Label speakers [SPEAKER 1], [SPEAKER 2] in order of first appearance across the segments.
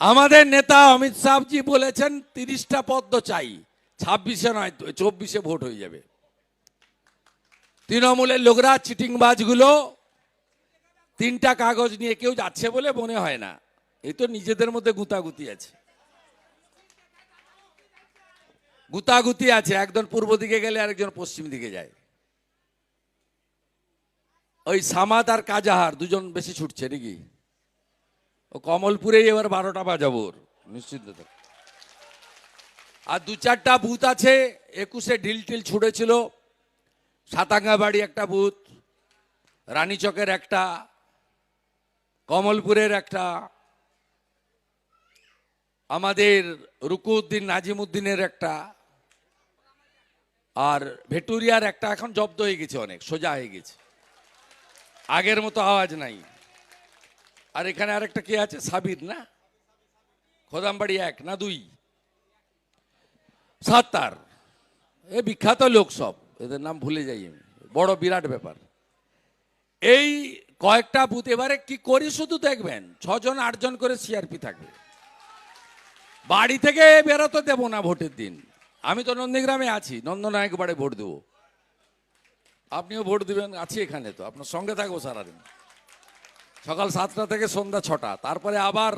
[SPEAKER 1] আমাদের নেতা অমিত শাহজি বলেছেন, তিরিশটা পদ্ম চাই। ছাব্বিশে নয়, চব্বিশে ভোট হয়ে যাবে। তৃণমূলের লোকরা চিটিংবাজগুলো, তিনটা কাগজ নিয়ে কেউ যাচ্ছে বলে মনে হয় না। এই তো নিজেদের মধ্যে গুতাগুতি আছে। গুতাগুতি আছে, একজন পূর্ব দিকে গেলে আরেকজন পশ্চিম দিকে যায়। ওই সামাদ আর কাজাহার, দুজন বেশি ছুটছে নাকি? ও কমলপুরেই এবার বারোটা বাজাবো নিশ্চিন্ত থাক। আর দু চারটা বুথ আছে, একুশে ঢিল টিল ছুড়েছিল সাতাঙ্গাবাড়ি একটা বুথ, রানীচকের একটা, কমলপুরের একটা, আমাদের রুকুউদ্দিন নাজিমুদ্দিনের একটা, আর ভেটুরিয়ার একটা এখন জব্দ হয়ে গেছে অনেক, সোজা হয়ে গেছে আগের মতো আওয়াজ নাই আর এখানে আরেকটা কে আছে? সাবির, না? খোদামবাড়ি এক, না দুই? সাত্তার। এ বিখ্যাত লোক সব, এদের নাম ভুলে যাই আমি। বড় বিরাট ব্যাপার। এই কয়েকটা বুথ, এবারে কি করি শুধু দেখবেন? ছজন, আটজন করে সিআরপি থাকবে। বাড়ি থেকে বেরোতে দেবো না ভোটের দিন। আমি তো নন্দীগ্রামে আছি নন্দনায়ক বাড়ি ভোট দেবো। আপনিও ভোট দিবেন, আছি এখানে তো। আপনার সঙ্গে থাকব সারাদিন। সকাল সাতটা থেকে সন্ধ্যা ছটা। তারপরে আবার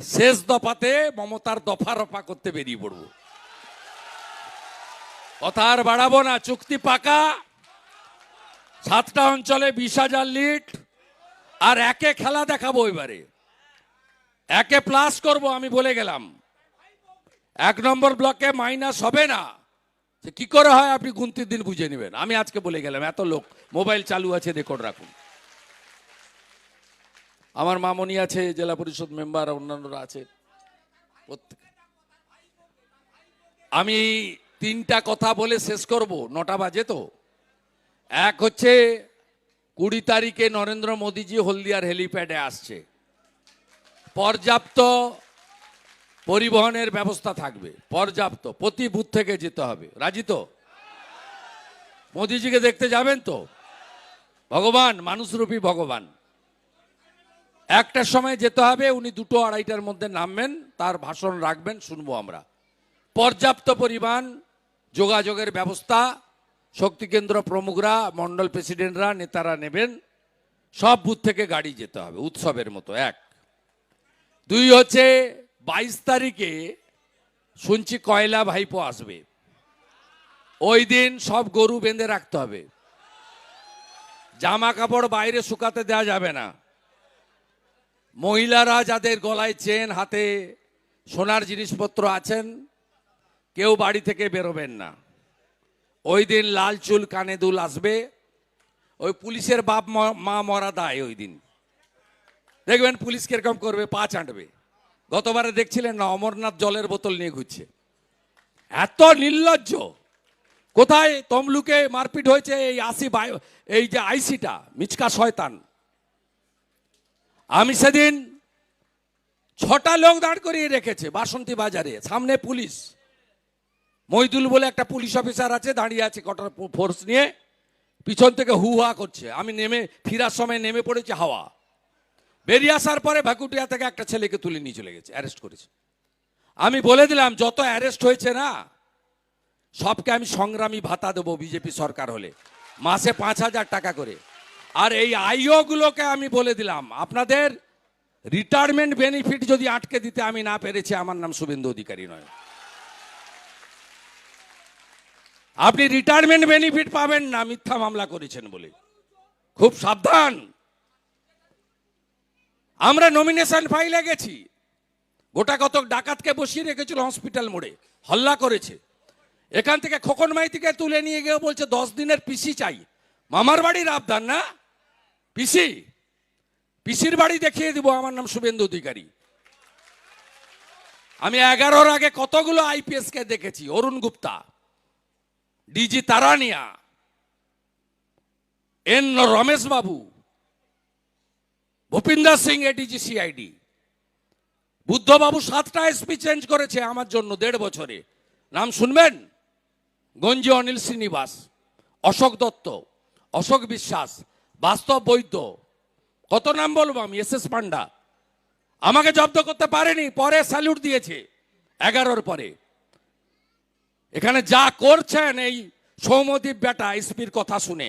[SPEAKER 1] শেষ দফাতে মমতার দফা রফা করতে বেরিয়ে পড়ব। কথা আর বাড়াবো না, চুক্তি পাকা। সাতটা অঞ্চলে বিশ হাজার লিট আর একে খেলা দেখাবো এবারে। একে প্লাস করব, আমি বলে গেলাম। এক নম্বর ব্লকে মাইনাস হবে না। কি করে হয়, আপনি গুনতির দিন বুঝে নেবেন। আমি আজকে বলে গেলাম, এত লোক মোবাইল চালু আছে রেকর্ড রাখুন। আমার মামনি আছে, জেলা পরিষদ মেম্বার অন্যান্যরা আছে। আমি তিনটা কথা বলে শেষ করব, নটা বাজে তো। এক হচ্ছে, কুড়ি তারিখে নরেন্দ্র মোদীজি হলদিয়ার হেলিপ্যাডে আসছে। পর্যাপ্ত পরিবহনের ব্যবস্থা থাকবে, পর্যাপ্ত। প্রতি বুথ থেকে যেতে হবে। রাজি তো? মোদিজিকে দেখতে যাবেন তো? ভগবান, মানুষরূপী ভগবান। একটার সময় যেতে হবে, উনি দুটো আড়াইটার মধ্যে নামবেন, তার ভাষণ রাখবেন, শুনব আমরা। পর্যাপ্ত পরিমাণ যোগাযোগের ব্যবস্থা, শক্তি কেন্দ্র প্রমুখরা, মন্ডল প্রেসিডেন্টরা, নেতারা নেবেন, সব বুথ থেকে গাড়ি যেতে হবে, উৎসবের মতো, এক। দুই হচ্ছে, বাইশ তারিখে শুনছি কয়লা ভাইপো আসবে। ওই দিন সব গরু বেঁধে রাখতে হবে। জামা কাপড় বাইরে শুকাতে দেওয়া যাবে না। মহিলারা যাদের গলায় চেন হাতে সোনার জিনিসপত্র আছেন, কেউ বাড়ি থেকে বেরোবেন না। ওই দিন লাল চুল কানে দুল আসবে, ওই পুলিশের বাপ ম- মরা দায় ওই দিন। দেখবেন পুলিশ কীরকম করবে, পা চাঁটবে। গতবারে দেখছিলেন না, অমরনাথ জলের বোতল নিয়ে ঘুরছে। এত নির্লজ্জ। কোথায় তমলুকে মারপিট হয়েছে এই আসি এই যে আইসিটা, মিচকা শয়তান। আমি সেদিন ছটা লোক দাঁড় করিয়ে রেখেছে বাসন্তী বাজারে, সামনে পুলিশ। মইদুল বলে একটা পুলিশ অফিসার আছে, দাঁড়িয়ে আছে কটার ফোর্স নিয়ে, পিছন থেকে হু হা করছে। আমি নেমে, ফিরার সময় নেমে পড়েছি হাওয়া। বেরিয়ে আসার পরে ভাকুটিয়া থেকে একটা ছেলেকে তুলে নিয়ে চলে গেছে অ্যারেস্ট করেছে। আমি বলে দিলাম, যত অ্যারেস্ট হয়েছে না, সবকে আমি সংগ্রামী ভাতা দেবো, বিজেপি সরকার হলে। মাসে পাঁচ হাজার টাকা করে। আর এই আইও গুলোকে আমি বলে দিলাম। আপনাদের রিটায়ারমেন্ট বেনিফিট যদি আটকে দিতে আমি না পেরেছি, আমার নাম শুভেন্দু অধিকারী নয়। আপনি রিটায়ারমেন্ট বেনিফিট পাবেন না, মিথ্যা মামলা করেছেন বলে। খুব সাবধান। আমরা নমিনেশন ফাইলে গেছি। গোটা কতক ডাকাতকে বসিয়ে রেখেছিল হসপিটাল মোড়ে। হল্লা করেছে। এখান থেকে খোকন মাইতিকে তুলে নিয়ে গিয়ে বলছে, দশ দিনের পিসি চাই। মামার বাড়ির আবদার না? পিসি, পিসির বাড়ি দেখিয়ে দিব, আমার নাম শুভেন্দু অধিকারী। আমি এগারোর আগে কতগুলো আইপিএস কে দেখেছি, Arun Gupta, DG Tarania, N Ramesh Babu, Bhupinder Singh ADG CID. Buddhababu সাতটা এসপি চেঞ্জ করেছে আমার জন্য দেড় বছরে। নাম শুনবেন? গঞ্জি অনিল শ্রীনিবাস, অশোক দত্ত, অশোক বিশ্বাস বাস্তব বৈধ। কত নাম বলব আমি? S S Panda. আমাকে জব্দ করতে পারেনি, পরে স্যালুট দিয়েছে, এগারোর পরে। এখানে যা করছেন এই সৌমদীপ বেটা এসপির কথা শুনে।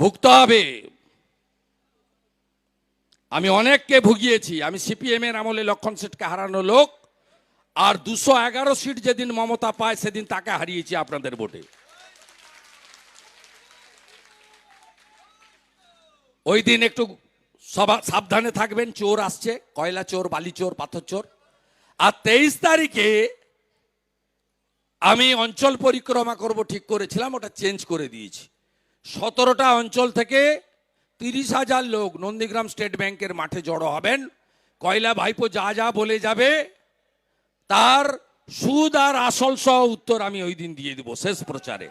[SPEAKER 1] ভুগতে হবে। আমি অনেককে ভুগিয়েছি। আমি সিপিএম এর আমলে লক্ষণ সেটকে হারানো লোক, আর দুশো এগারো সিট যেদিন মমতা পায়, সেদিন তাকে হারিয়েছি আপনাদের ভোটে। ওই দিন একটু সবা সাবধানে থাকবেন, চোর আসছে, কয়লা চোর, বালি চোর, পাথর চোর। আর তেইশ তারিখে আমি অঞ্চল পরিক্রমা করব ঠিক করেছিলাম, ওটা চেঞ্জ করে দিয়েছি। সতেরোটা অঞ্চল থেকে তিরিশ হাজার লোক নন্দীগ্রাম স্টেট ব্যাংকের মাঠে জড়ো হবেন। কয়লা ভাইপো যা যা বলে যাবে, তার সুদ আর আসল সহ উত্তর আমি ওই দিন দিয়ে দিব শেষ প্রচারে।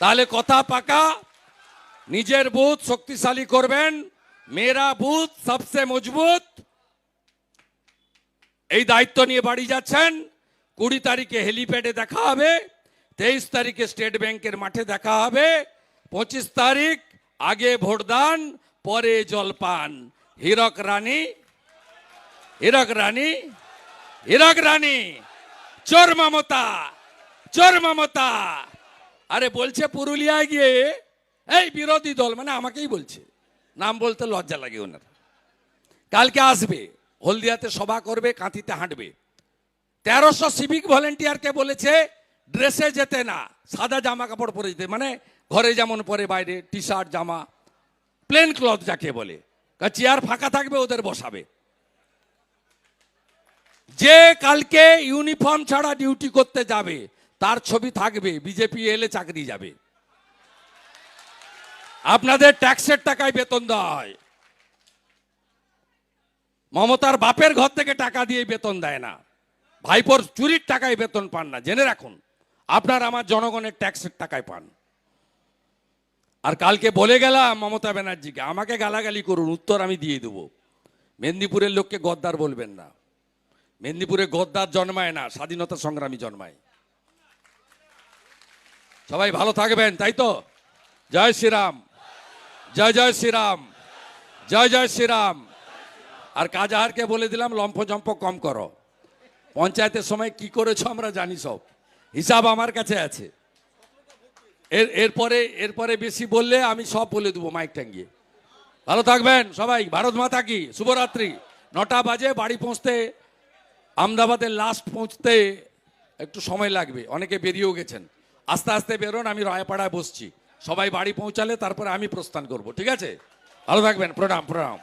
[SPEAKER 1] তাহলে কথা পাকা নিজের বুথ শক্তিশালী করবেন মেরা বুথ সবসে মজবুত। এই দায়িত্ব নিয়ে বাড়ি যাচ্ছেন, কুড়ি তারিখে হেলিপ্যাডে দেখা হবে, তেইশ তারিখে স্টেট ব্যাংকের মাঠে দেখা হবে, পঁচিশ তারিখ আগে ভোটদান, পরে জলপান। হীরক রানী হীরক রানী হীরক রানী, চোর মমতা চোর মমতা। আরে বলছে পুরুলিয়ায় গিয়ে এই বিরোধী দল মানে আমাকেই বলছে। নাম বলতে লজ্জা লাগে ওনার। কালকে আসবে, হলদিয়াতে সভা করবে, কাঁথিতে হাঁটবে। তেরোশো সিভিক ভলেন্টিয়ারকে বলেছে ড্রেসে যেতে না, সাদা জামা কাপড় পরে যেতে। মানে ঘরে যেমন পরে, বাইরে টি শার্ট জামা প্লেন ক্লথ যাকে বলে। চেয়ার ফাঁকা থাকবে, ওদের বসাবে। যে কালকে ইউনিফর্ম ছাড়া ডিউটি করতে যাবে, তার ছবি থাকবে, বিজেপি এলে চাকরি যাবে। আপনাদের ট্যাক্সের টাকায় বেতন দেওয়া হয় মমতার বাপের ঘর থেকে টাকা দিয়ে বেতন দেয় না। ভাইপোর চুরির টাকায় বেতন পান না। জেনে রাখুন, আপনার আমার জনগণের ট্যাক্সের টাকায় পান। আর কালকে বলে গেলাম মমতা ব্যানার্জিকে, আমাকে গালাগালি করুন, উত্তর আমি দিয়ে দেবো। মেদিনীপুরের লোককে গদ্দার বলবেন না। মেদিনীপুরে গদ্দার জন্মায় না, স্বাধীনতা সংগ্রামী জন্মায়। সবাই ভালো থাকবেন, তাই তো? জয় শ্রীরাম। জয় জয় শ্রীরাম। জয় জয় শ্রীরাম। আর কাজাহারকে বলে দিলাম, লম্ফ জম্প কম করো। পঞ্চায়েতের সময় কি করেছ আমরা জানি সব। হিসাব আমার কাছে আছে। এর, এরপরে এরপরে বেশি বললে আমি সব বলে দেবো মাইক টাঙ্গিয়ে। ভালো থাকবেন সবাই। ভারত মাতা কি। শুভরাত্রি। নটা বাজে, বাড়ি পৌঁছতে, আমদাবাদের লাস্ট পৌঁছতে একটু সময় লাগবে। অনেকে বেরিয়েও গেছেন। আস্তে আস্তে বেরোন, আমি রায়পাড়ায় বসছি। সবাই বাড়ি পৌঁছালে তারপরে আমি প্রস্থান করব ঠিক আছে? ভালো থাকবেন প্রণাম প্রণাম।